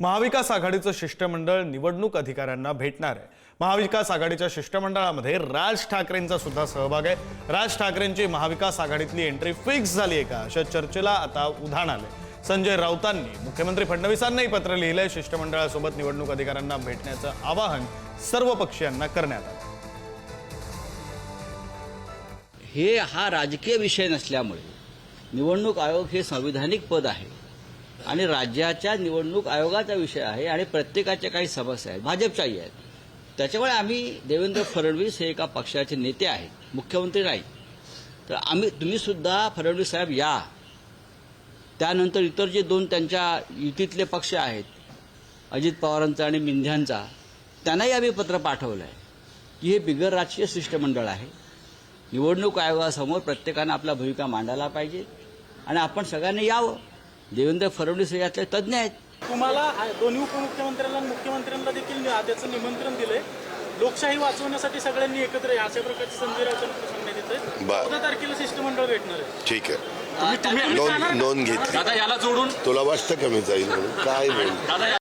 महाविकास आघाडीचं शिष्टमंडळ निवडणूक अधिकाऱ्यांना भेटणार आहे. महाविकास आघाडीच्या शिष्टमंडळामध्ये राज ठाकरेंचा सुद्धा सहभाग आहे. राज ठाकरेंची महाविकास आघाडीतली एंट्री फिक्स झाली आहे का? अशा चर्चेला आता उधाण आलंय. संजय राऊतांनी मुख्यमंत्री फडणवीसांनाही पत्र लिहिलंय शिष्टमंडळासोबत निवडणूक अधिकाऱ्यांना भेटण्याचं आवाहन सर्व पक्षीयांना करण्यात आलं. हे हा राजकीय विषय नसल्यामुळे निवडणूक आयोग हे संविधानिक पद आहे. आणि राज्याच्या निवडणूक आयोगाचा विषय आहे आणि प्रत्येकाच्या काही समस्या आहेत भाजपच्याही आहेत. त्याच्यामुळे आम्ही देवेंद्र फडणवीस हे एका पक्षाचे नेते आहेत मुख्यमंत्री नाही तर आम्ही तुम्ही सुद्धा फडणवीस साहेब या. त्यानंतर इतर जे दोन त्यांच्या युतीतले पक्ष आहेत अजित पवारांचा आणि मिंध्यांचा त्यांनाही आम्ही पत्र पाठवलं आहे की हे बिगर राजकीय शिष्टमंडळ आहे. निवडणूक आयोगासमोर प्रत्येकानं आपला भूमिका मांडायला पाहिजे आणि आपण सगळ्यांनी यावं. देवेंद्र फडणवीस यातले तज्ज्ञ आहेत. तुम्हाला दोन्ही उपमुख्यमंत्र्यांना आणि मुख्यमंत्र्यांना देखील त्याचं निमंत्रण दिलंय. लोकशाही वाचवण्यासाठी सगळ्यांनी एकत्र या अशा प्रकारचे येतंय बरं. चौदा तारखेला शिष्टमंडळ भेटणार आहे. ठीक आहे. नोंद घेतली. दादा याला जोडून तुला वाटतं कमी जाईल म्हणून? काय नाही